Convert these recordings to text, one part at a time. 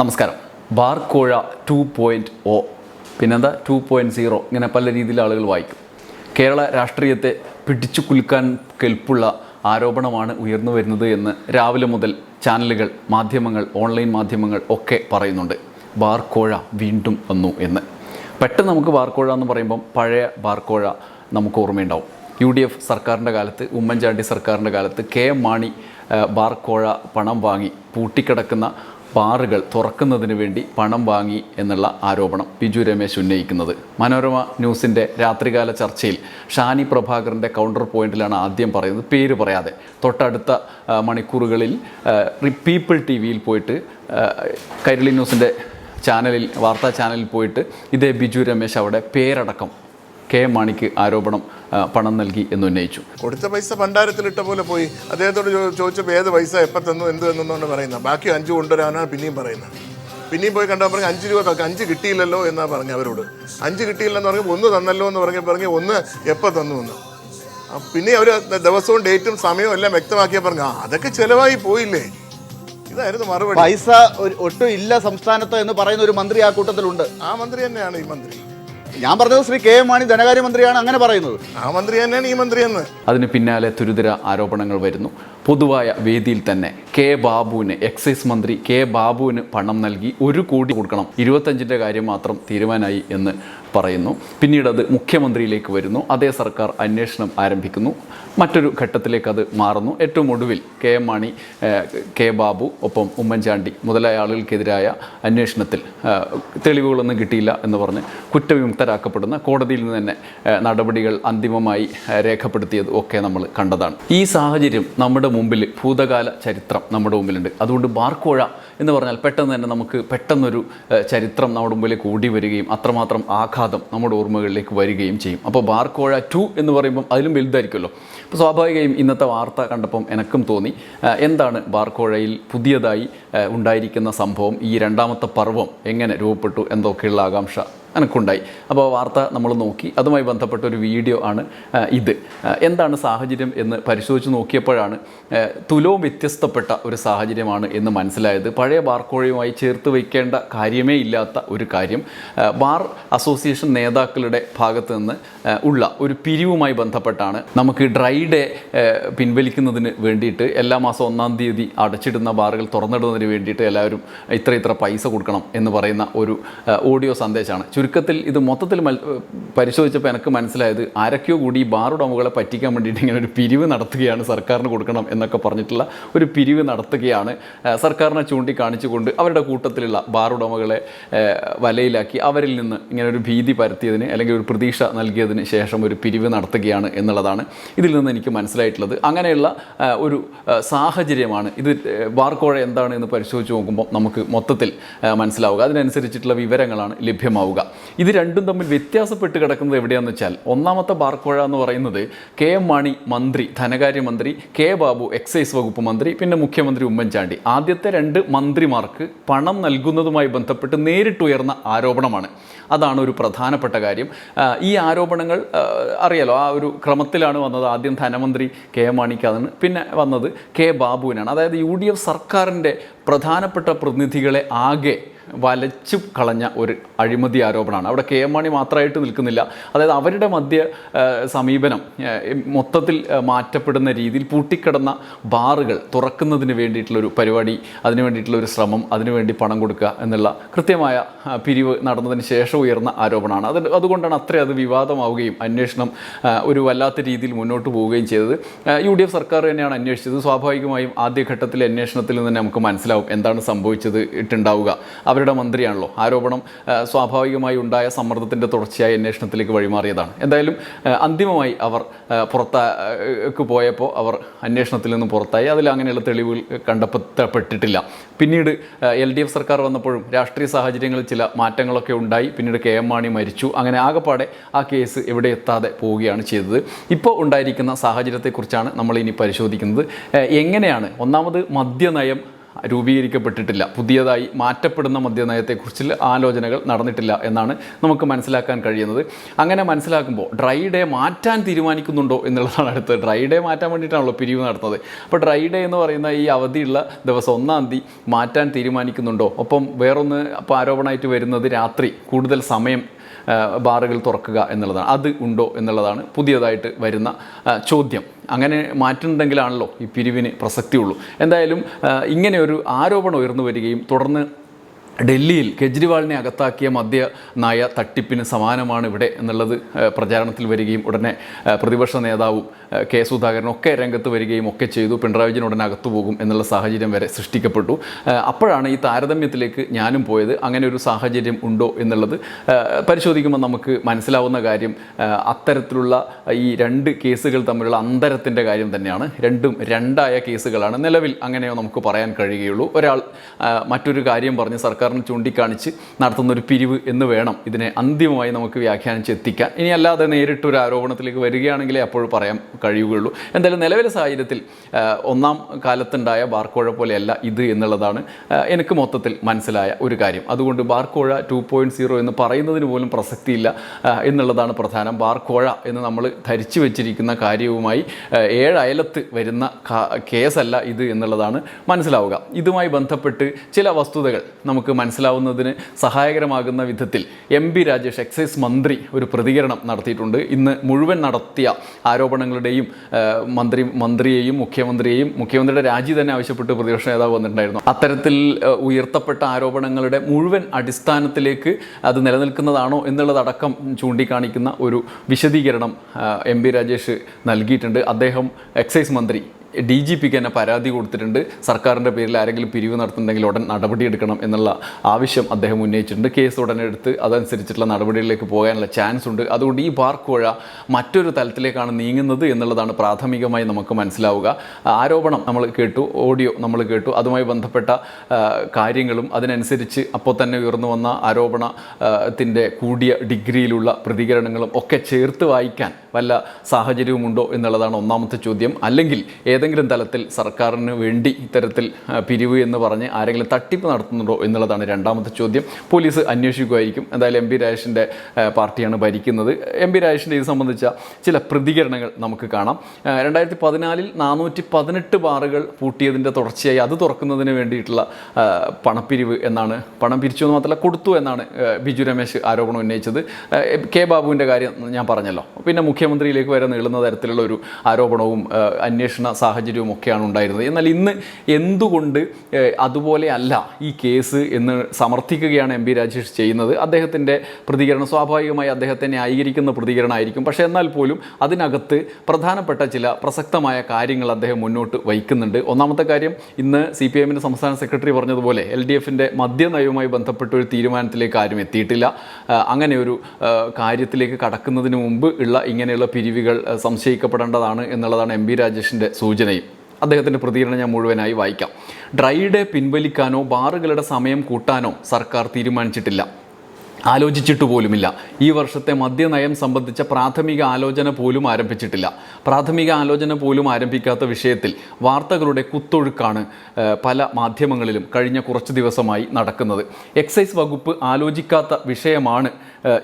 നമസ്കാരം. ബാർക്കോഴ two point O പിന്നെന്താ? ടു പോയിന്റ് സീറോ ഇങ്ങനെ പല രീതിയിൽ ആളുകൾ വായിക്കും. കേരള രാഷ്ട്രീയത്തെ പിടിച്ചു കുലുക്കാൻ കെൽപ്പുള്ള ആരോപണമാണ് ഉയർന്നു വരുന്നത് എന്ന് രാവിലെ മുതൽ ചാനലുകൾ മാധ്യമങ്ങൾ ഓൺലൈൻ മാധ്യമങ്ങൾ ഒക്കെ പറയുന്നുണ്ട്. ബാർക്കോഴ വീണ്ടും വന്നു എന്ന്. പെട്ടെന്ന് നമുക്ക് ബാർക്കോഴ എന്ന് പറയുമ്പം പഴയ ബാർക്കോഴ നമുക്ക് ഓർമ്മയുണ്ടാവും. യു ഡി എഫ് സർക്കാരിന്റെ കാലത്ത് ഉമ്മൻചാണ്ടി സർക്കാരിന്റെ കാലത്ത് കെ എം മാണി ബാർക്കോഴ പണം വാങ്ങി പൂട്ടിക്കിടക്കുന്ന ബാറുകൾ തുറക്കുന്നതിന് വേണ്ടി പണം വാങ്ങി എന്നുള്ള ആരോപണം ബിജു രമേശ് ഉന്നയിക്കുന്നത്. മനോരമ ന്യൂസിന്റെ രാത്രികാല ചർച്ചയിൽ ഷാനി പ്രഭാകറിന്റെ കൗണ്ടർ പോയിന്റിലാണ് ആദ്യം പറയുന്നത്. പേര് പറയാതെ തൊട്ടടുത്ത മണിക്കൂറുകളിൽ പീപ്പിൾ ടി വിയിൽ പോയിട്ട് കൈരളി ന്യൂസിന്റെ ചാനലിൽ വാർത്താ ചാനലിൽ പോയിട്ട് ഇതേ ബിജു രമേശ് അവിടെ പേരടക്കം കെ എം മാണിക്ക് ആരോപണം പണം നൽകി എന്ന് ഉന്നയിച്ചു. കൊടുത്ത പൈസ ഭണ്ഡാരത്തിലിട്ട പോലെ പോയി. അദ്ദേഹത്തോട് ചോദിച്ചപ്പോൾ ഏത് പൈസ എപ്പോൾ തന്നു എന്ത് തന്നുകൊണ്ട് പറയുന്നത്. ബാക്കി അഞ്ച് കൊണ്ടുവരാനാണ് പിന്നെയും പറയുന്നത്. പിന്നെയും പോയി കണ്ടാൽ പറഞ്ഞ് അഞ്ച് രൂപ അഞ്ച് കിട്ടിയില്ലല്ലോ എന്നാണ് പറഞ്ഞു അവരോട്. അഞ്ച് കിട്ടിയില്ലെന്ന് പറഞ്ഞ് ഒന്ന് തന്നല്ലോ എന്ന് പറഞ്ഞ് പറഞ്ഞ് ഒന്ന് എപ്പോൾ തന്നു എന്ന്. പിന്നെ അവർ ദിവസവും ഡേറ്റും സമയവും എല്ലാം വ്യക്തമാക്കിയാൽ പറഞ്ഞു ആ അതൊക്കെ ചിലവായി പോയില്ലേ. ഇതായിരുന്നു മറുപടി. പൈസ ഒരു- ഒട്ടും ഇല്ല സംസ്ഥാനത്ത് എന്ന് പറയുന്ന ഒരു മന്ത്രി ആ കൂട്ടത്തിലുണ്ട്. ആ മന്ത്രി തന്നെയാണ് ഈ മന്ത്രി. ഞാൻ പറഞ്ഞത് ശ്രീ കെ എം മാണി ധനകാര്യമന്ത്രിയാണ് അങ്ങനെ പറയുന്നത്. ആ മന്ത്രി തന്നെയാണ് ഈ മന്ത്രി എന്ന്. അതിന് പിന്നാലെ തുരുതര ആരോപണങ്ങൾ വരുന്നു. പൊതുവായ വേദിയിൽ തന്നെ കെ ബാബുവിന് എക്സൈസ് മന്ത്രി കെ ബാബുവിന് പണം നൽകി ഒരു കോടി കൊടുക്കണം. ഇരുപത്തഞ്ചിന്റെ കാര്യം മാത്രം തീരുമാനമായി എന്ന് പറയുന്നു. പിന്നീട് അത് മുഖ്യമന്ത്രിയിലേക്ക് വരുന്നു. അതേ സർക്കാർ അന്വേഷണം ആരംഭിക്കുന്നു. മറ്റൊരു ഘട്ടത്തിലേക്ക് അത് മാറുന്നു. ഏറ്റവും ഒടുവിൽ K M Mani K Babu ഒപ്പം ഉമ്മൻചാണ്ടി മുതലായ ആളുകൾക്കെതിരായ അന്വേഷണത്തിൽ തെളിവുകളൊന്നും കിട്ടിയില്ല എന്ന് പറഞ്ഞ് കുറ്റവിമുക്തരാക്കപ്പെടുന്ന കോടതിയിൽ നിന്ന് തന്നെ നടപടികൾ അന്തിമമായി രേഖപ്പെടുത്തിയത് ഒക്കെ നമ്മൾ കണ്ടതാണ്. ഈ സാഹചര്യം നമ്മുടെ മുമ്പിൽ ഭൂതകാല ചരിത്രം നമ്മുടെ മുമ്പിലുണ്ട്. അതുകൊണ്ട് ബാർക്കോഴ എന്ന് പറഞ്ഞാൽ പെട്ടെന്ന് തന്നെ നമുക്ക് പെട്ടെന്നൊരു ചരിത്രം നമ്മുടെ മുമ്പിലേക്ക് ഓടി വരികയും അത്രമാത്രം ആഘാതം നമ്മുടെ ഓർമ്മകളിലേക്ക് വരികയും ചെയ്യും. അപ്പോൾ ബാർക്കോഴ ടു എന്ന് പറയുമ്പം അതിലും വലുതായിരിക്കുമല്ലോ. അപ്പോൾ സ്വാഭാവികമായും ഇന്നത്തെ വാർത്ത കണ്ടപ്പം എനക്കും തോന്നി എന്താണ് ബാർക്കോഴയിൽ പുതിയതായി ഉണ്ടായിരിക്കുന്ന സംഭവം? ഈ രണ്ടാമത്തെ പർവം എങ്ങനെ രൂപപ്പെട്ടു? എന്നൊക്കെയുള്ള ആകാംക്ഷ? എനക്കുണ്ടായി അപ്പോൾ വാർത്ത നമ്മൾ നോക്കി. അതുമായി ബന്ധപ്പെട്ട ഒരു വീഡിയോ ആണ് ഇത്. എന്താണ് സാഹചര്യം എന്ന് പരിശോധിച്ച് നോക്കിയപ്പോഴാണ് തുലവും വ്യത്യസ്തപ്പെട്ട ഒരു സാഹചര്യമാണ് എന്ന് മനസ്സിലായത്. പഴയ ബാർ ബാർക്കോഴയുമായി ചേർത്ത് വയ്ക്കേണ്ട കാര്യമേ ഇല്ലാത്ത ഒരു കാര്യം. ബാർ അസോസിയേഷൻ നേതാക്കളുടെ ഭാഗത്ത് നിന്ന് ഉള്ള ഒരു പിരിവുമായി ബന്ധപ്പെട്ടാണ് നമുക്ക് ഡ്രൈ ഡേ പിൻവലിക്കുന്നതിന് വേണ്ടിയിട്ട് എല്ലാ മാസം ഒന്നാം തീയതി അടച്ചിടുന്ന ബാറുകൾ തുറന്നിടുന്നതിന് വേണ്ടിയിട്ട് എല്ലാവരും ഇത്ര ഇത്ര പൈസ കൊടുക്കണം എന്ന് പറയുന്ന ഒരു ഓഡിയോ സന്ദേശമാണ്. ചുരുക്കത്തിൽ ഇത് മൊത്തത്തിൽ പരിശോധിച്ചപ്പോൾ എനിക്ക് മനസ്സിലായത് ആരൊക്കെയോ കൂടി ബാർ പറ്റിക്കാൻ വേണ്ടിയിട്ട് ഇങ്ങനെ ഒരു പിരിവ് നടത്തുകയാണ് സർക്കാരിന് കൊടുക്കണം എന്നൊക്കെ പറഞ്ഞിട്ടുള്ള ഒരു പിരിവ് നടത്തുകയാണ്. സർക്കാരിനെ ചൂണ്ടിക്കാണിച്ചുകൊണ്ട് അവരുടെ കൂട്ടത്തിലുള്ള ബാറുടമകളെ വലയിലാക്കി അവരിൽ നിന്ന് ഇങ്ങനെ ഒരു ഭീതി പരത്തിയതിന് അല്ലെങ്കിൽ ഒരു പ്രതീക്ഷ നൽകിയതിന് ശേഷം ഒരു പിരിവ് നടത്തുകയാണ് എന്നുള്ളതാണ് ഇതിൽ നിന്ന് എനിക്ക് മനസ്സിലായിട്ടുള്ളത്. അങ്ങനെയുള്ള ഒരു സാഹചര്യമാണ്. ഇത് ബാർക്കോഴ എന്താണ് എന്ന് പരിശോധിച്ച് നോക്കുമ്പോൾ നമുക്ക് മൊത്തത്തിൽ മനസ്സിലാവുക. അതിനനുസരിച്ചിട്ടുള്ള വിവരങ്ങളാണ് ലഭ്യമാവുക. ഇത് രണ്ടും തമ്മിൽ വ്യത്യാസപ്പെട്ട് കിടക്കുന്നത് എവിടെയാണെന്ന് വെച്ചാൽ ഒന്നാമത്തെ ബാർക്കോഴ എന്ന് പറയുന്നത് കെ എം മാണി മന്ത്രി ധനകാര്യമന്ത്രി കെ ബാബു എക്സൈസ് വകുപ്പ് മന്ത്രി പിന്നെ മുഖ്യമന്ത്രി ഉമ്മൻചാണ്ടി. ആദ്യത്തെ രണ്ട് മന്ത്രിമാർക്ക് പണം നൽകുന്നതുമായി ബന്ധപ്പെട്ട് നേരിട്ടുയർന്ന ആരോപണമാണ്. അതാണ് ഒരു പ്രധാനപ്പെട്ട കാര്യം. ഈ ആരോപണങ്ങൾ അറിയാലോ ആ ഒരു ക്രമത്തിലാണ് വന്നത് ആദ്യം ധനമന്ത്രി കെ എം മാണിക്കാണ് പിന്നെ വന്നത് കെ ബാബുവിനാണ്. അതായത് യു ഡി എഫ് സർക്കാരിന്റെ പ്രധാനപ്പെട്ട പ്രതിനിധികളെ ആകെ വലച്ചു കളഞ്ഞ ഒരു അഴിമതി ആരോപണമാണ്. അവിടെ കെ എം മാണി മാത്രമായിട്ട് നിൽക്കുന്നില്ല. അതായത് അവരുടെ മധ്യ സമീപനം മൊത്തത്തിൽ മാറ്റപ്പെടുന്ന രീതിയിൽ പൂട്ടിക്കിടന്ന ബാറുകൾ തുറക്കുന്നതിന് വേണ്ടിയിട്ടുള്ളൊരു പരിപാടി അതിന് വേണ്ടിയിട്ടുള്ള ഒരു ശ്രമം അതിനുവേണ്ടി പണം കൊടുക്കുക എന്നുള്ള കൃത്യമായ പിരിവ് നടന്നതിന് ശേഷം ഉയർന്ന ആരോപണമാണ്. അത് അതുകൊണ്ടാണ് അത്ര അത് വിവാദമാവുകയും അന്വേഷണം ഒരു വല്ലാത്ത രീതിയിൽ മുന്നോട്ട് പോവുകയും ചെയ്തത്. യു ഡി എഫ് സർക്കാർ തന്നെയാണ് അന്വേഷിച്ചത്. സ്വാഭാവികമായും ആദ്യഘട്ടത്തിലെ അന്വേഷണത്തിൽ നിന്ന് നമുക്ക് മനസ്സിലാവും എന്താണ് സംഭവിച്ചത് ഇട്ടുണ്ടാവുക. അവരുടെ മന്ത്രിയാണല്ലോ. ആരോപണം സ്വാഭാവികമായി ഉണ്ടായ സമ്മർദ്ദത്തിന്റെ തുടർച്ചയായ അന്വേഷണത്തിലേക്ക് വഴിമാറിയതാണ്. എന്തായാലും അന്തിമമായി അവർ പുറത്തേക്ക് പോയപ്പോൾ അവർ അന്വേഷണത്തിൽ നിന്ന് പുറത്തായി. അതിൽ അങ്ങനെയുള്ള തെളിവുകൾ കണ്ടെത്തപ്പെട്ടിട്ടില്ല. പിന്നീട് എൽ ഡി എഫ് സർക്കാർ വന്നപ്പോഴും രാഷ്ട്രീയ സാഹചര്യങ്ങളിൽ ചില മാറ്റങ്ങളൊക്കെ ഉണ്ടായി. പിന്നീട് കെ എം മാണി മരിച്ചു. അങ്ങനെ ആകെപ്പാടെ ആ കേസ് എവിടെ എത്താതെ പോവുകയാണ് ചെയ്തത്. ഇപ്പോൾ ഉണ്ടായിരിക്കുന്ന സാഹചര്യത്തെക്കുറിച്ചാണ് നമ്മൾ ഇനി പരിശോധിക്കുന്നത്. എങ്ങനെയാണ് ഒന്നാമത് മദ്യനയം രൂപീകരിക്കപ്പെട്ടിട്ടില്ല. പുതിയതായി മാറ്റപ്പെടുന്ന മദ്യനയത്തെക്കുറിച്ച് ആലോചനകൾ നടന്നിട്ടില്ല എന്നാണ് നമുക്ക് മനസ്സിലാക്കാൻ കഴിയുന്നത്. അങ്ങനെ മനസ്സിലാക്കുമ്പോൾ ഡ്രൈ ഡേ മാറ്റാൻ തീരുമാനിക്കുന്നുണ്ടോ എന്നുള്ളതാണ് അടുത്തത്. ഡ്രൈ ഡേ മാറ്റാൻ വേണ്ടിയിട്ടാണല്ലോ പിരിവ് നടത്തുന്നത്. അപ്പോൾ ഡ്രൈ ഡേ എന്ന് പറയുന്ന ഈ അവധിയുള്ള ദിവസം ഒന്നാം തീയതി മാറ്റാൻ തീരുമാനിക്കുന്നുണ്ടോ? ഒപ്പം വേറൊന്ന് അപ്പോൾ ആരോപണമായിട്ട് വരുന്നത് രാത്രി കൂടുതൽ സമയം ബാറുകൾ തുറക്കുക എന്നുള്ളതാണ്. അത് ഉണ്ടോ എന്നുള്ളതാണ് പുതിയതായിട്ട് വരുന്ന ചോദ്യം. അങ്ങനെ മാറ്റുന്നുണ്ടെങ്കിലാണല്ലോ ഈ പിരിവിന് പ്രസക്തിയുള്ളൂ. എന്തായാലും ഇങ്ങനെ ഒരു ആരോപണം ഉയർന്നു വരികയും തുടർന്ന് ഡൽഹിയിൽ കെജ്രിവാളിനെ അകത്താക്കിയ മദ്യ നയ തട്ടിപ്പിന് സമാനമാണ് ഇവിടെ എന്നുള്ളത് പ്രചാരണത്തിൽ വരികയും ഉടനെ പ്രതിപക്ഷ നേതാവും കെ സുധാകരനൊക്കെ രംഗത്ത് വരികയും ഒക്കെ ചെയ്തു. പിണറായി വിജയൻ ഉടനെ അകത്തു പോകും എന്നുള്ള സാഹചര്യം വരെ സൃഷ്ടിക്കപ്പെട്ടു. അപ്പോഴാണ് ഈ താരതമ്യത്തിലേക്ക് ഞാനും പോയത്. അങ്ങനെ ഒരു സാഹചര്യം ഉണ്ടോ എന്നുള്ളത് പരിശോധിക്കുമ്പോൾ നമുക്ക് മനസ്സിലാവുന്ന കാര്യം അത്തരത്തിലുള്ള ഈ രണ്ട് കേസുകൾ തമ്മിലുള്ള അന്തരത്തിന്റെ കാര്യം തന്നെയാണ്. രണ്ടും രണ്ടായ കേസുകളാണ്. നിലവിൽ അങ്ങനെയോ നമുക്ക് പറയാൻ കഴിയുകയുള്ളൂ. ഒരാൾ മറ്റൊരു കാര്യം പറഞ്ഞ് സർക്കാരിന് ചൂണ്ടിക്കാണിച്ച് നടത്തുന്ന ഒരു പിരിവ് എന്ന് വേണം ഇതിനെ അന്തിമമായി നമുക്ക് വ്യാഖ്യാനിച്ച് എത്തിക്കാൻ. ഇനി അല്ലാതെ നേരിട്ടൊരു ആരോപണത്തിലേക്ക് വരികയാണെങ്കിലേ അപ്പോൾ പറയാൻ കഴിയുകയുള്ളൂ. എന്തായാലും നിലവിലെ സാഹചര്യത്തിൽ ഒന്നാം കാലത്തുണ്ടായ ബാർക്കോഴ പോലെയല്ല ഇത് എന്നുള്ളതാണ് എനിക്ക് മൊത്തത്തിൽ മനസ്സിലായ ഒരു കാര്യം. അതുകൊണ്ട് ബാർക്കോഴ ടു പോയിന്റ് സീറോ എന്ന് പറയുന്നതിന് പോലും പ്രസക്തിയില്ല എന്നുള്ളതാണ് പ്രധാനം. ബാർക്കോഴ എന്ന് നമ്മൾ ധരിച്ചു വെച്ചിരിക്കുന്ന കാര്യവുമായി ഏഴയലത്ത് വരുന്ന കേസല്ല ഇത് എന്നുള്ളതാണ് മനസ്സിലാവുക. ഇതുമായി ബന്ധപ്പെട്ട് ചില വസ്തുതകൾ നമുക്ക് മനസ്സിലാവുന്നതിന് സഹായകരമാകുന്ന വിധത്തിൽ എം പി രാജേഷ് എക്സൈസ് മന്ത്രി ഒരു പ്രതികരണം നടത്തിയിട്ടുണ്ട്. ഇന്ന് മുഴുവൻ നടത്തിയ ആരോപണങ്ങളുടെയും ആ, മന്ത്രി മന്ത്രിയെയും മുഖ്യമന്ത്രിയെയും മുഖ്യമന്ത്രിയുടെ രാജി തന്നെ ആവശ്യപ്പെട്ട് പ്രതിപക്ഷ നേതാവ് വന്നിട്ടുണ്ടായിരുന്നു. അത്തരത്തിൽ ഉയർത്തപ്പെട്ട ആരോപണങ്ങളുടെ മുഴുവൻ അടിസ്ഥാനത്തിലേക്ക് അത് നിലനിൽക്കുന്നതാണോ എന്നുള്ളതടക്കം ചൂണ്ടിക്കാണിക്കുന്ന ഒരു വിശദീകരണം എം രാജേഷ് നൽകിയിട്ടുണ്ട്. അദ്ദേഹം എക്സൈസ് മന്ത്രി ഡി ജി പിക്ക് തന്നെ പരാതി കൊടുത്തിട്ടുണ്ട്. സർക്കാരിന്റെ പേരിൽ ആരെങ്കിലും പിരിവ് നടത്തുന്നുണ്ടെങ്കിൽ ഉടൻ നടപടിയെടുക്കണം എന്നുള്ള ആവശ്യം അദ്ദേഹം ഉന്നയിച്ചിട്ടുണ്ട്. കേസ് ഉടനെ എടുത്ത് അതനുസരിച്ചിട്ടുള്ള നടപടികളിലേക്ക് പോകാനുള്ള ചാൻസ് ഉണ്ട്. അതുകൊണ്ട് ഈ പാർക്കുഴ മറ്റൊരു തലത്തിലേക്കാണ് നീങ്ങുന്നത് എന്നുള്ളതാണ് പ്രാഥമികമായി നമുക്ക് മനസ്സിലാവുക. ആരോപണം നമ്മൾ കേട്ടു ഓഡിയോ നമ്മൾ കേട്ടു. അതുമായി ബന്ധപ്പെട്ട കാര്യങ്ങളും അതിനനുസരിച്ച് അപ്പോൾ തന്നെ ഉയർന്നു വന്ന ആരോപണത്തിന്റെ കൂടിയ ഡിഗ്രിയിലുള്ള പ്രതികരണങ്ങളും ഒക്കെ ചേർത്ത് വായിക്കാൻ വല്ല സാഹചര്യവുമുണ്ടോ എന്നുള്ളതാണ് ഒന്നാമത്തെ ചോദ്യം. അല്ലെങ്കിൽ ഏതെങ്കിലും തലത്തിൽ സർക്കാരിന് വേണ്ടി ഇത്തരത്തിൽ പിരിവ് എന്ന് പറഞ്ഞ് ആരെങ്കിലും തട്ടിപ്പ് നടത്തുന്നുണ്ടോ എന്നുള്ളതാണ് രണ്ടാമത്തെ ചോദ്യം. പോലീസ് അന്വേഷിക്കുമായിരിക്കും. എന്തായാലും എം പി രാജേഷിന്റെ പാർട്ടിയാണ് ഭരിക്കുന്നത്. എം പി രാജേഷിന്റെ ഇത് സംബന്ധിച്ച ചില പ്രതികരണങ്ങൾ നമുക്ക് കാണാം. രണ്ടായിരത്തി പതിനാലിൽ നാനൂറ്റി പതിനെട്ട് ബാറുകൾ പൂട്ടിയതിന്റെ തുടർച്ചയായി അത് തുറക്കുന്നതിന് വേണ്ടിയിട്ടുള്ള പണപ്പിരിവ് എന്നാണ് പണം പിരിച്ചു എന്ന് മാത്രമല്ല കൊടുത്തു എന്നാണ് ബിജു രമേശ് ആരോപണം ഉന്നയിച്ചത്. കെ ബാബുവിന്റെ കാര്യം ഞാൻ പറഞ്ഞല്ലോ. പിന്നെ മുഖ്യമന്ത്രിയിലേക്ക് വരെ നീളുന്ന തരത്തിലുള്ള ഒരു ആരോപണവും അന്വേഷണ സാഹചര്യവും ഒക്കെയാണ് ഉണ്ടായിരുന്നത്. എന്നാൽ ഇന്ന് എന്തുകൊണ്ട് അതുപോലെ അല്ല ഈ കേസ് എന്ന് സമർത്ഥിക്കുകയാണ് എം പി രാജേഷ് ചെയ്യുന്നത്. അദ്ദേഹത്തിന്റെ പ്രതികരണം സ്വാഭാവികമായി അദ്ദേഹത്തെ ന്യായീകരിക്കുന്ന പ്രതികരണമായിരിക്കും. പക്ഷേ എന്നാൽ പോലും അതിനകത്ത് പ്രധാനപ്പെട്ട ചില പ്രസക്തമായ കാര്യങ്ങൾ അദ്ദേഹം മുന്നോട്ട് വയ്ക്കുന്നുണ്ട്. ഒന്നാമത്തെ കാര്യം ഇന്ന് സി പി എമ്മിന്റെ സംസ്ഥാന സെക്രട്ടറി പറഞ്ഞതുപോലെ എൽ ഡി എഫിന്റെ മദ്യനയവുമായി ബന്ധപ്പെട്ട ഒരു തീരുമാനത്തിലേക്ക് ആരും എത്തിയിട്ടില്ല. അങ്ങനെ ഒരു കാര്യത്തിലേക്ക് കടക്കുന്നതിന് മുമ്പ് ഉള്ള ഇങ്ങനെയുള്ള പിരിവുകൾ സംശയിക്കപ്പെടേണ്ടതാണ് എന്നുള്ളതാണ് എം ബി രാജേഷിന്റെ സൂചനയും. അദ്ദേഹത്തിന്റെ പ്രതികരണം ഞാൻ മുഴുവനായി വായിക്കാം. ഡ്രൈ ഡേ പിൻവലിക്കാനോ ബാറുകളുടെ സമയം കൂട്ടാനോ സർക്കാർ തീരുമാനിച്ചിട്ടില്ല. ആലോചിച്ചിട്ട് പോലുമില്ല. ഈ വർഷത്തെ മദ്യനയം സംബന്ധിച്ച പ്രാഥമിക ആലോചന പോലും ആരംഭിച്ചിട്ടില്ല. പ്രാഥമിക ആലോചന പോലും ആരംഭിക്കാത്ത വിഷയത്തിൽ വാർത്തകളുടെ കുത്തൊഴുക്കാണ് പല മാധ്യമങ്ങളിലും കഴിഞ്ഞ കുറച്ച് ദിവസമായി നടക്കുന്നത്. എക്സൈസ് വകുപ്പ് ആലോചിക്കാത്ത വിഷയമാണ്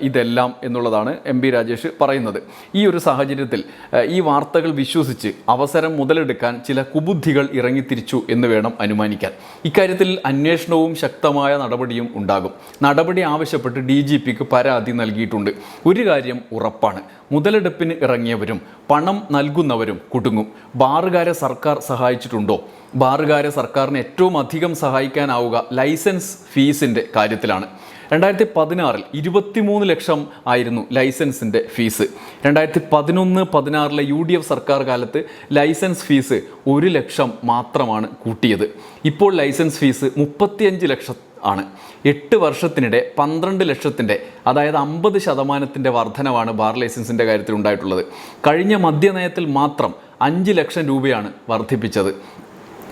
ഇതെല്ലാം എന്നുള്ളതാണ് എം പി രാജേഷ് പറയുന്നത്. ഈ ഒരു സാഹചര്യത്തിൽ ഈ വാർത്തകൾ വിശ്വസിച്ച് അവസരം മുതലെടുക്കാൻ ചില കുബുദ്ധികൾ ഇറങ്ങിത്തിരിച്ചു എന്ന് വേണം അനുമാനിക്കാൻ. ഇക്കാര്യത്തിൽ അന്വേഷണവും ശക്തമായ നടപടിയും ഉണ്ടാകും. നടപടി ആവശ്യപ്പെട്ട് ഡി ജി പിക്ക് പരാതി നൽകിയിട്ടുണ്ട്. ഒരു കാര്യം ഉറപ്പാണ്. മുതലെടുപ്പിന് ഇറങ്ങിയവരും പണം നൽകുന്നവരും കുടുങ്ങും. ബാറുകാരെ സർക്കാർ സഹായിച്ചിട്ടുണ്ടോ? ബാറുകാരെ സർക്കാരിന് ഏറ്റവും അധികം സഹായിക്കാനാവുക ലൈസൻസ് ഫീസിന്റെ കാര്യത്തിലാണ്. രണ്ടായിരത്തി പതിനാറിൽ ഇരുപത്തിമൂന്ന് ലക്ഷം ആയിരുന്നു ലൈസൻസിന്റെ ഫീസ്. രണ്ടായിരത്തി പതിനൊന്ന് പതിനാറിലെ യു ഡി എഫ് സർക്കാർ കാലത്ത് ലൈസൻസ് ഫീസ് ഒരു ലക്ഷം മാത്രമാണ് കൂട്ടിയത്. ഇപ്പോൾ ലൈസൻസ് ഫീസ് മുപ്പത്തിയഞ്ച് ലക്ഷം ആണ്. എട്ട് വർഷത്തിനിടെ പന്ത്രണ്ട് ലക്ഷത്തിന്റെ അതായത് അമ്പത് ശതമാനത്തിന്റെ വർധനവാണ് ബാർ ലൈസൻസിന്റെ കാര്യത്തിൽ ഉണ്ടായിട്ടുള്ളത്. കഴിഞ്ഞ മദ്യനയത്തിൽ മാത്രം അഞ്ച് ലക്ഷം രൂപയാണ് വർദ്ധിപ്പിച്ചത്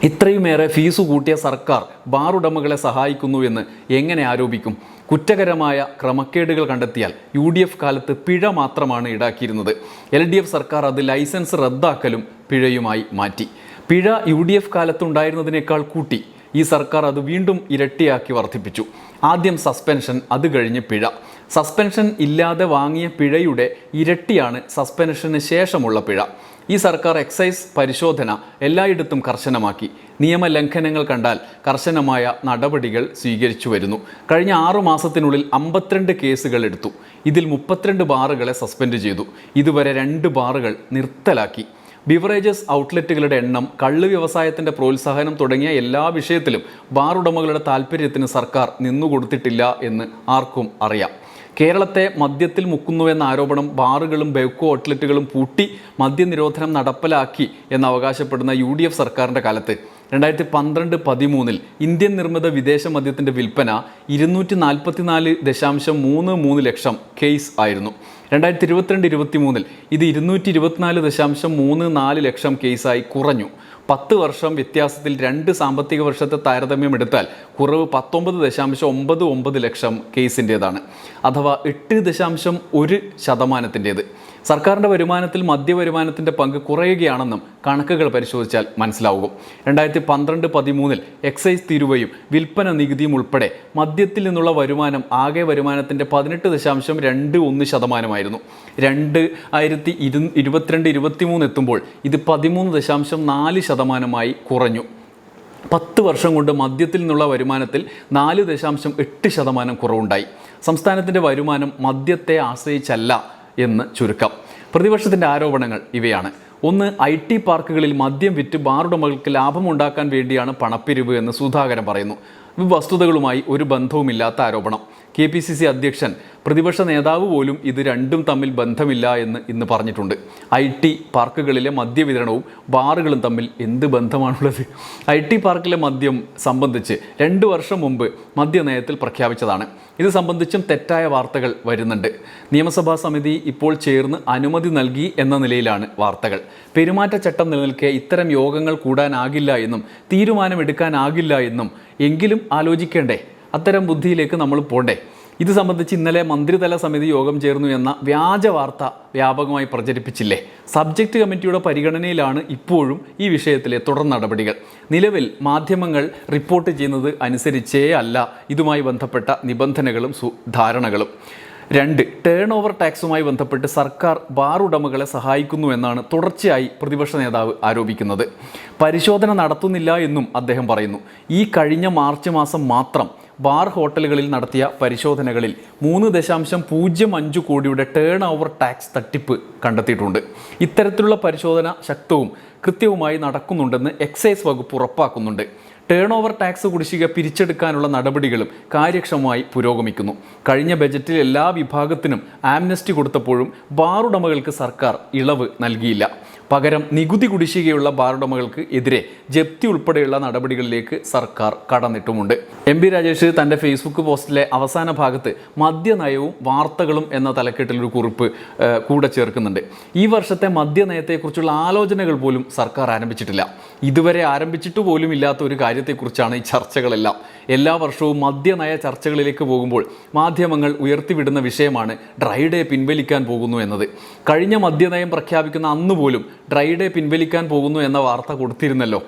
ഇത്രയുമേറെ ഫീസ് കൂട്ടിയ സർക്കാർ ബാർ ഉടമകളെ സഹായിക്കുന്നു എന്ന് എങ്ങനെ ആരോപിക്കും? കുറ്റകരമായ ക്രമക്കേടുകൾ കണ്ടെത്തിയാൽ യു ഡി എഫ് കാലത്ത് പിഴ മാത്രമാണ് ഈടാക്കിയിരുന്നത്. എൽ ഡി എഫ് സർക്കാർ അത് ലൈസൻസ് റദ്ദാക്കലും പിഴയുമായി മാറ്റി. പിഴ യു ഡി എഫ് കാലത്തുണ്ടായിരുന്നതിനേക്കാൾ കൂട്ടി ഈ സർക്കാർ അത് വീണ്ടും ഇരട്ടിയാക്കി വർദ്ധിപ്പിച്ചു. ആദ്യം സസ്പെൻഷൻ അത് കഴിഞ്ഞ് പിഴ. സസ്പെൻഷൻ ഇല്ലാതെ വാങ്ങിയ പിഴയുടെ ഇരട്ടിയാണ് സസ്പെൻഷന് ശേഷമുള്ള പിഴ. ഈ സർക്കാർ എക്സൈസ് പരിശോധന എല്ലായിടത്തും കർശനമാക്കി. നിയമലംഘനങ്ങൾ കണ്ടാൽ കർശനമായ നടപടികൾ സ്വീകരിച്ചു വരുന്നു. കഴിഞ്ഞ ആറു മാസത്തിനുള്ളിൽ അമ്പത്തിരണ്ട് കേസുകൾ എടുത്തു. ഇതിൽ മുപ്പത്തിരണ്ട് ബാറുകളെ സസ്പെൻഡ് ചെയ്തു. ഇതുവരെ രണ്ട് ബാറുകൾ നിർത്തലാക്കി. ബിവറേജസ് ഔട്ട്ലെറ്റുകളുടെ എണ്ണം കള്ള് വ്യവസായത്തിന്റെ പ്രോത്സാഹനം തുടങ്ങിയ എല്ലാ വിഷയത്തിലും ബാർ ഉടമകളുടെ താല്പര്യത്തിന് സർക്കാർ നിന്നുകൊടുത്തിട്ടില്ല എന്ന് ആർക്കും അറിയാം. കേരളത്തെ മദ്യത്തിൽ മുക്കുന്നുവെന്ന ആരോപണം ബാറുകളും ബെവ്കോ ഔട്ട്ലെറ്റുകളും പൂട്ടി മദ്യനിരോധനം നടപ്പിലാക്കി എന്ന് അവകാശപ്പെടുന്ന യു സർക്കാരിന്റെ കാലത്ത്. രണ്ടായിരത്തി പന്ത്രണ്ട് പതിമൂന്നിൽ ഇന്ത്യൻ നിർമ്മിത വിദേശ മദ്യത്തിന്റെ വിൽപ്പന ഇരുന്നൂറ്റി നാൽപ്പത്തിനാല് ദശാംശം മൂന്ന് മൂന്ന് ലക്ഷം കേസ് ആയിരുന്നു. രണ്ടായിരത്തി ഇരുപത്തിരണ്ട് ഇരുപത്തി മൂന്നിൽ ഇത് ഇരുന്നൂറ്റി ഇരുപത്തിനാല് ദശാംശം മൂന്ന് നാല് ലക്ഷം കേസായി കുറഞ്ഞു. പത്ത് വർഷം വ്യത്യാസത്തിൽ രണ്ട് സാമ്പത്തിക വർഷത്തെ താരതമ്യം എടുത്താൽ കുറവ് പത്തൊമ്പത് ദശാംശം ഒമ്പത് ഒമ്പത് ലക്ഷം കേസിന്റേതാണ് അഥവാ എട്ട് ദശാംശം ഒരു ശതമാനത്തിന്റേത് സർക്കാരിന്റെ വരുമാനത്തിൽ മദ്യവരുമാനത്തിന്റെ പങ്ക് കുറയുകയാണെന്നും കണക്കുകൾ പരിശോധിച്ചാൽ മനസ്സിലാവും രണ്ടായിരത്തി പന്ത്രണ്ട് പതിമൂന്നിൽ എക്സൈസ് തീരുവയും വിൽപ്പന നികുതിയും ഉൾപ്പെടെ മദ്യത്തിൽ നിന്നുള്ള വരുമാനം ആകെ വരുമാനത്തിന്റെ പതിനെട്ട് ദശാംശം രണ്ട് ഒന്ന് ശതമാനമായിരുന്നു. രണ്ട് ആയിരത്തി ഇരു ഇരുപത്തിരണ്ട് ഇരുപത്തിമൂന്ന് എത്തുമ്പോൾ ഇത് പതിമൂന്ന് ദശാംശം നാല് ശതമാനമായി കുറഞ്ഞു. പത്ത് വർഷം കൊണ്ട് മദ്യത്തിൽ നിന്നുള്ള വരുമാനത്തിൽ നാല് ദശാംശം എട്ട് ശതമാനം കുറവുണ്ടായി. സംസ്ഥാനത്തിന്റെ വരുമാനം മദ്യത്തെ ആശ്രയിച്ചല്ല. എന്ന് ചുരുക്കം. പ്രതിപക്ഷത്തിന്റെ ആരോപണങ്ങൾ ഇവയാണ്. ഒന്ന് ഐ ടി പാർക്കുകളിൽ മദ്യം വിറ്റ് ബാറുടമകൾക്ക് ലാഭമുണ്ടാക്കാൻ വേണ്ടിയാണ് പണപ്പിരിവ് എന്ന് സുധാകരൻ പറയുന്നു. വസ്തുതകളുമായി ഒരു ബന്ധവുമില്ലാത്ത ആരോപണം. കെ പി സി സി അധ്യക്ഷൻ പ്രതിപക്ഷ നേതാവ് പോലും ഇത് രണ്ടും തമ്മിൽ ബന്ധമില്ല എന്ന് ഇന്ന് പറഞ്ഞിട്ടുണ്ട്. ഐ ടി പാർക്കുകളിലെ മദ്യവിതരണവും ബാറുകളും തമ്മിൽ എന്ത് ബന്ധമാണുള്ളത്? ഐ ടി പാർക്കിലെ മദ്യം സംബന്ധിച്ച് രണ്ട് വർഷം മുമ്പ് മദ്യനയത്തിൽ പ്രഖ്യാപിച്ചതാണ്. ഇത് സംബന്ധിച്ചും തെറ്റായ വാർത്തകൾ വരുന്നുണ്ട്. നിയമസഭാ സമിതി ഇപ്പോൾ ചേർന്ന് അനുമതി നൽകി എന്ന നിലയിലാണ് വാർത്തകൾ. പെരുമാറ്റച്ചട്ടം നിലനിൽക്കെ ഇത്തരം യോഗങ്ങൾ കൂടാനാകില്ല എന്നും തീരുമാനമെടുക്കാനാകില്ല എന്നും എങ്കിലും ആലോചിക്കേണ്ടേ? അത്തരം ബുദ്ധിയിലേക്ക് നമ്മൾ പോണ്ടേ? ഇത് സംബന്ധിച്ച് ഇന്നലെ മന്ത്രിതല സമിതി യോഗം ചേർന്നു എന്ന വ്യാജ വാർത്ത വ്യാപകമായി പ്രചരിപ്പിച്ചില്ലേ? സബ്ജക്റ്റ് കമ്മിറ്റിയുടെ പരിഗണനയിലാണ് ഇപ്പോഴും ഈ വിഷയത്തിലെ തുടർ നടപടികൾ. നിലവിൽ മാധ്യമങ്ങൾ റിപ്പോർട്ട് ചെയ്യുന്നത് അനുസരിച്ചേ അല്ല. ഇതുമായി ബന്ധപ്പെട്ട നിബന്ധനകളും ധാരണകളും. രണ്ട് ടേൺ ഓവർ ടാക്സുമായി ബന്ധപ്പെട്ട് സർക്കാർ ബാർ ഉടമകളെ സഹായിക്കുന്നു എന്നാണ് തുടർച്ചയായി പ്രതിപക്ഷ നേതാവ് ആരോപിക്കുന്നത്. പരിശോധന നടത്തുന്നില്ല എന്നും അദ്ദേഹം പറയുന്നു. ഈ കഴിഞ്ഞ മാർച്ച് മാസം മാത്രം ബാർ ഹോട്ടലുകളിൽ നടത്തിയ പരിശോധനകളിൽ മൂന്ന് ദശാംശം പൂജ്യം അഞ്ച് കോടിയുടെ ടേൺ ഓവർ ടാക്സ് തട്ടിപ്പ് കണ്ടെത്തിയിട്ടുണ്ട്. ഇത്തരത്തിലുള്ള പരിശോധന ശക്തവും കൃത്യവുമായി നടക്കുന്നുണ്ടെന്ന് എക്സൈസ് വകുപ്പ് ഉറപ്പാക്കുന്നുണ്ട്. ടേൺ ഓവർ ടാക്സ് കുടിശ്ശിക പിരിച്ചെടുക്കാനുള്ള നടപടികളും കാര്യക്ഷമമായി പുരോഗമിക്കുന്നു. കഴിഞ്ഞ ബജറ്റിൽ എല്ലാ വിഭാഗത്തിനും ആംനസ്റ്റി കൊടുത്തപ്പോഴും ബാറുടമകൾക്ക് സർക്കാർ ഇളവ് നൽകിയില്ല. പകരം നികുതി കുടിശ്ശികയുള്ള ബാറുടമകൾക്ക് എതിരെ ജപ്തി ഉൾപ്പെടെയുള്ള നടപടികളിലേക്ക് സർക്കാർ കടന്നിട്ടുമുണ്ട്. എം പി രാജേഷ് തന്റെ ഫേസ്ബുക്ക് പോസ്റ്റിലെ അവസാന ഭാഗത്ത് മദ്യനയവും വാർത്തകളും എന്ന തലക്കെട്ടിലൊരു കുറിപ്പ് കൂടെ ചേർക്കുന്നുണ്ട്. ഈ വർഷത്തെ മദ്യനയത്തെക്കുറിച്ചുള്ള ആലോചനകൾ പോലും സർക്കാർ ആരംഭിച്ചിട്ടില്ല. ഇതുവരെ ആരംഭിച്ചിട്ട് പോലും ഇല്ലാത്ത ഒരു കാര്യത്തെക്കുറിച്ചാണ് ഈ ചർച്ചകളെല്ലാം. എല്ലാ വർഷവും മദ്യനയ ചർച്ചകളിലേക്ക് പോകുമ്പോൾ മാധ്യമങ്ങൾ ഉയർത്തിവിടുന്ന വിഷയമാണ് ഡ്രൈ ഡേ പിൻവലിക്കാൻ പോകുന്നു എന്നത്. കഴിഞ്ഞ മദ്യനയം പ്രഖ്യാപിക്കുന്ന അന്ന് പോലും ഡ്രൈ ഡേ പിൻവലിക്കാൻ പോകുന്നു എന്ന വാർത്ത കൊടുത്തിരുന്നല്ലോ.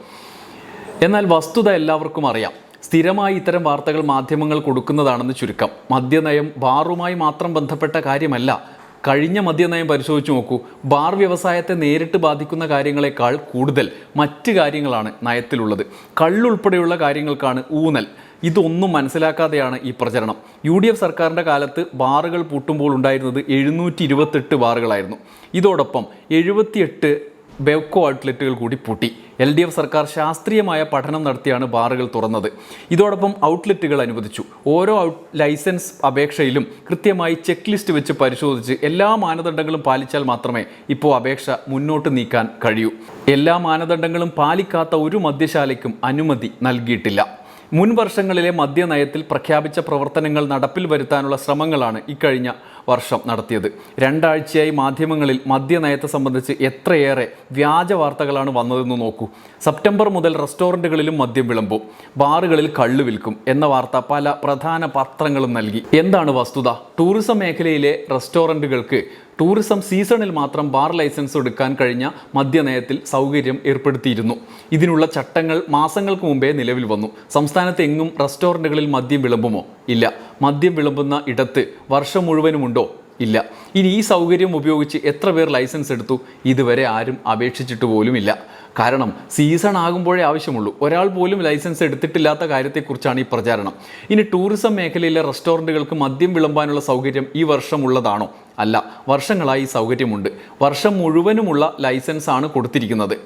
എന്നാൽ വസ്തുത എല്ലാവർക്കും അറിയാം. സ്ഥിരമായി ഇത്തരം വാർത്തകൾ മാധ്യമങ്ങൾ കൊടുക്കുന്നതാണെന്ന് ചുരുക്കം. മദ്യനയം ബാറുമായി മാത്രം ബന്ധപ്പെട്ട കാര്യമല്ല കഴിഞ്ഞ മദ്യനയം പരിശോധിച്ച് നോക്കൂ. ബാർ വ്യവസായത്തെ നേരിട്ട് ബാധിക്കുന്ന കാര്യങ്ങളെക്കാൾ കൂടുതൽ മറ്റ് കാര്യങ്ങളാണ് നയത്തിലുള്ളത്. കള്ളുൾപ്പെടെയുള്ള കാര്യങ്ങൾക്കാണ് ഊന്നൽ. ഇതൊന്നും മനസ്സിലാക്കാതെയാണ് ഈ പ്രചരണം. യു ഡി എഫ് സർക്കാരിന്റെ കാലത്ത് ബാറുകൾ പൂട്ടുമ്പോൾ ഉണ്ടായിരുന്നത് എഴുന്നൂറ്റി ഇരുപത്തെട്ട് ബാറുകളായിരുന്നു. ഇതോടൊപ്പം എഴുപത്തിയെട്ട് ബെവ്കോ ഔട്ട്ലെറ്റുകൾ കൂടി പൂട്ടി. എൽ ഡി എഫ് സർക്കാർ ശാസ്ത്രീയമായ പഠനം നടത്തിയാണ് ബാറുകൾ തുറന്നത്. ഇതോടൊപ്പം ഔട്ട്ലെറ്റുകൾ അനുവദിച്ചു. ഓരോ ലൈസൻസ് അപേക്ഷയിലും കൃത്യമായി ചെക്ക് ലിസ്റ്റ് വെച്ച് പരിശോധിച്ച് എല്ലാ മാനദണ്ഡങ്ങളും പാലിച്ചാൽ മാത്രമേ ഇപ്പോൾ അപേക്ഷ മുന്നോട്ട് നീക്കാൻ കഴിയൂ. എല്ലാ മാനദണ്ഡങ്ങളും പാലിക്കാത്ത ഒരു മദ്യശാലയ്ക്കും അനുമതി നൽകിയിട്ടില്ല. മുൻ വർഷങ്ങളിലെ മദ്യനയത്തിൽ പ്രഖ്യാപിച്ച പ്രവർത്തനങ്ങൾ നടപ്പിൽ വരുത്താനുള്ള ശ്രമങ്ങളാണ് ഇക്കഴിഞ്ഞ വർഷം നടത്തിയത്. രണ്ടാഴ്ചയായി മാധ്യമങ്ങളിൽ മദ്യനയത്തെ സംബന്ധിച്ച് എത്രയേറെ വ്യാജ വാർത്തകളാണ് വന്നതെന്ന് നോക്കൂ. സെപ്റ്റംബർ മുതൽ റെസ്റ്റോറന്റുകളിലും മദ്യം വിളമ്പും ബാറുകളിൽ കള്ളു വിൽക്കും എന്ന വാർത്ത പല പ്രധാന പത്രങ്ങളും നൽകി. എന്താണ് വസ്തുത? ടൂറിസം മേഖലയിലെ റെസ്റ്റോറന്റുകൾക്ക് ടൂറിസം സീസണിൽ മാത്രം ബാർ ലൈസൻസ് എടുക്കാൻ കഴിഞ്ഞ മദ്യനയത്തിൽ സൗകര്യം ഏർപ്പെടുത്തിയിരുന്നു. ഇതിനുള്ള ചട്ടങ്ങൾ മാസങ്ങൾക്ക് മുമ്പേ നിലവിൽ വന്നു. സംസ്ഥാനത്ത് എങ്ങും റെസ്റ്റോറന്റുകളിൽ മദ്യം വിളമ്പുമോ? ഇല്ല. മദ്യം വിളമ്പുന്ന ഇടത്ത് വർഷം മുഴുവനുമുണ്ടോ ഇല്ല. ഇനി ഈ സൗകര്യം ഉപയോഗിച്ച് എത്ര പേർ ലൈസൻസ് എടുത്തു? ഇതുവരെ ആരും അപേക്ഷിച്ചിട്ട് പോലുമില്ല. കാരണം സീസൺ ആകുമ്പോഴേ ആവശ്യമുള്ളൂ. ഒരാൾ പോലും ലൈസൻസ് എടുത്തിട്ടില്ലാത്ത കാര്യത്തെക്കുറിച്ചാണ് ഈ പ്രചാരണം. ഇനി ടൂറിസം മേഖലയിലെ റെസ്റ്റോറന്റുകൾക്ക് മദ്യം വിളമ്പാനുള്ള സൗകര്യം ഈ വർഷം ഉള്ളതാണോ? അല്ല വർഷങ്ങളായി ഈ സൗകര്യമുണ്ട്. വർഷം മുഴുവനുമുള്ള ലൈസൻസ് ആണ് കൊടുത്തിരിക്കുന്നത്.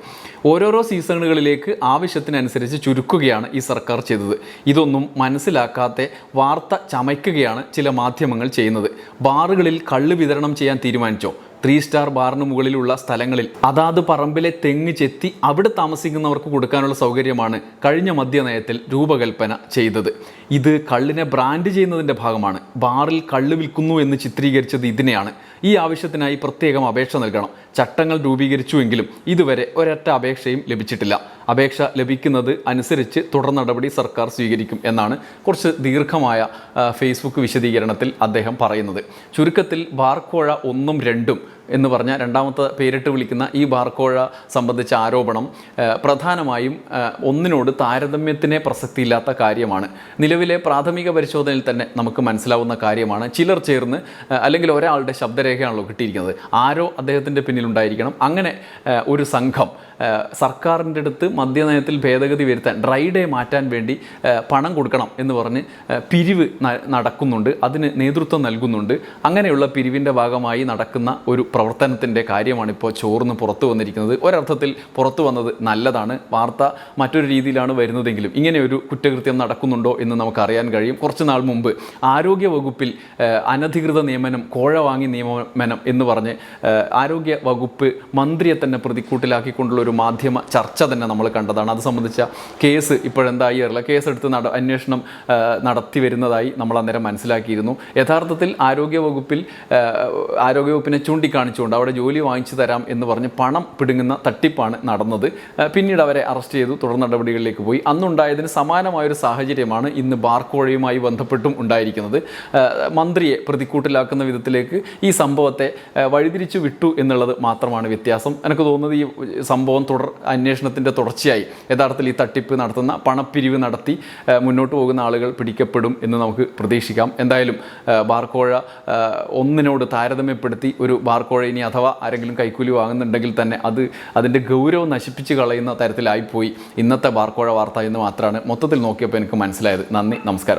ഓരോരോ സീസണുകളിലേക്ക് ആവശ്യത്തിനനുസരിച്ച് ചുരുക്കുകയാണ് ഈ സർക്കാർ ചെയ്തത്. ഇതൊന്നും മനസ്സിലാക്കാത്ത വാർത്ത ചമയ്ക്കുകയാണ് ചില മാധ്യമങ്ങൾ ചെയ്യുന്നത്. ബാറുകളിൽ കള്ള് വിതരണം ചെയ്യാൻ തീരുമാനിച്ചോ? ത്രീ സ്റ്റാർ ബാറിന് മുകളിലുള്ള സ്ഥലങ്ങളിൽ അതാത് പറമ്പിലെ തെങ്ങ് ചെത്തി അവിടെ താമസിക്കുന്നവർക്ക് കൊടുക്കാനുള്ള സൗകര്യമാണ് കഴിഞ്ഞ മദ്യനയത്തിൽ രൂപകൽപ്പന ചെയ്തത്. ഇത് കള്ളിനെ ബ്രാൻഡ് ചെയ്യുന്നതിന്റെ ഭാഗമാണ്. ബാറിൽ കള്ള് വിൽക്കുന്നു എന്ന് ചിത്രീകരിച്ചത് ഇതിനെയാണ്. ഈ ആവശ്യത്തിനായി പ്രത്യേകം അപേക്ഷ നൽകണം. ചട്ടങ്ങൾ രൂപീകരിച്ചുവെങ്കിലും ഇതുവരെ ഒരൊറ്റ അപേക്ഷയും ലഭിച്ചിട്ടില്ല. അപേക്ഷ ലഭിക്കുന്നത് അനുസരിച്ച് തുടർ നടപടി സർക്കാർ സ്വീകരിക്കും എന്നാണ് കുറച്ച് ദീർഘമായ ഫേസ്ബുക്ക് വിശദീകരണത്തിൽ അദ്ദേഹം പറയുന്നത്. ചുരുക്കത്തിൽ ബാർക്കോഴ ഒന്നും രണ്ടും എന്ന് പറഞ്ഞ രണ്ടാമത്തെ പേരിട്ട് വിളിക്കുന്ന ഈ ബാർക്കോഴ സംബന്ധിച്ച ആരോപണം പ്രധാനമായും ഒന്നിനോട് താരതമ്യത്തിനെ പ്രസക്തിയില്ലാത്ത കാര്യമാണ്. നിലവിലെ പ്രാഥമിക പരിശോധനയിൽ തന്നെ നമുക്ക് മനസ്സിലാവുന്ന കാര്യമാണ്. ചിലർ ചേർന്ന് അല്ലെങ്കിൽ ഒരാളുടെ ശബ്ദരേഖയാണല്ലോ കിട്ടിയിരിക്കുന്നത്. ആരോ അദ്ദേഹത്തിന്റെ പിന്നിലുണ്ടായിരിക്കണം അങ്ങനെ ഒരു സംഘം സർക്കാരിന്റെ അടുത്ത് മദ്യനയത്തിൽ ഭേദഗതി വരുത്താൻ ഡ്രൈ ഡേ മാറ്റാൻ വേണ്ടി പണം കൊടുക്കണം എന്ന് പറഞ്ഞ് പിരിവ് നടക്കുന്നുണ്ട്. അതിന് നേതൃത്വം നൽകുന്നുണ്ട്. അങ്ങനെയുള്ള പിരിവിന്റെ ഭാഗമായി നടക്കുന്ന ഒരു പ്രവർത്തനത്തിന്റെ കാര്യമാണ് ഇപ്പോൾ ചോർന്ന് പുറത്തു വന്നിരിക്കുന്നത്. ഒരർത്ഥത്തിൽ പുറത്തു വന്നത് നല്ലതാണ്. വാർത്ത മറ്റൊരു രീതിയിലാണ് വരുന്നതെങ്കിലും ഇങ്ങനെ ഒരു കുറ്റകൃത്യം നടക്കുന്നുണ്ടോ എന്ന് നമുക്കറിയാൻ കഴിയും. കുറച്ച് നാൾ മുമ്പ് ആരോഗ്യ വകുപ്പിൽ അനധികൃത നിയമനം കോഴ വാങ്ങി നിയമനം എന്ന് പറഞ്ഞ് ആരോഗ്യ വകുപ്പ് മന്ത്രിയെ തന്നെ പ്രതിക്കൂട്ടിലാക്കിക്കൊണ്ടുള്ള ഒരു മാധ്യമ ചർച്ച തന്നെ നമ്മൾ കണ്ടതാണ്. അത് സംബന്ധിച്ച കേസ് ഇപ്പോഴെന്തായി അറിയില്ല. കേസ് എടുത്ത് നട അന്വേഷണം നടത്തി വരുന്നതായി നമ്മൾ അന്നേരം മനസ്സിലാക്കിയിരുന്നു. യഥാർത്ഥത്തിൽ ആരോഗ്യ വകുപ്പിൽ ആരോഗ്യവകുപ്പിനെ ആരോഗ്യ ചൂണ്ടിക്കാണിച്ചുകൊണ്ട് അവിടെ ജോലി വാങ്ങിച്ചു തരാം എന്ന് പറഞ്ഞ് പണം പിടുങ്ങുന്ന തട്ടിപ്പാണ് നടന്നത്. പിന്നീട് അവരെ അറസ്റ്റ് ചെയ്തു തുടർ നടപടികളിലേക്ക് പോയി. അന്നുണ്ടായതിന് സമാനമായൊരു സാഹചര്യമാണ് ഇന്ന് ബാർക്കോഴയുമായി ബന്ധപ്പെട്ടും ഉണ്ടായിരിക്കുന്നത്. മന്ത്രിയെ പ്രതിക്കൂട്ടിലാക്കുന്ന വിധത്തിലേക്ക് ഈ സംഭവത്തെ വഴിതിരിച്ചു വിട്ടു എന്നുള്ളത് മാത്രമാണ് വ്യത്യാസം. എനിക്ക് തോന്നുന്നത് ഈ സംഭവം തുടർ അന്വേഷണത്തിന്റെ തുടർച്ചയായി. യഥാർത്ഥത്തിൽ ഈ തട്ടിപ്പ് നടത്തുന്ന പണപ്പിരിവ് നടത്തി മുന്നോട്ട് പോകുന്ന ആളുകൾ പിടിക്കപ്പെടും എന്ന് നമുക്ക് പ്രതീക്ഷിക്കാം. എന്തായാലും ബാർക്കോഴ ഒന്നിനോട് താരതമ്യപ്പെടുത്തി ഒരു ബാർക്കോഴ ഇനി അഥവാ ആരെങ്കിലും കൈക്കൂലി വാങ്ങുന്നുണ്ടെങ്കിൽ തന്നെ അത് അതിന്റെ ഗൗരവം നശിപ്പിച്ച് കളയുന്ന തരത്തിലായിപ്പോയി. ഇന്നത്തെ ബാർക്കോഴ വാർത്ത എന്ന് മാത്രമാണ് മൊത്തത്തിൽ നോക്കിയപ്പോൾ എനിക്ക് മനസ്സിലായത്. നന്ദി നമസ്കാരം.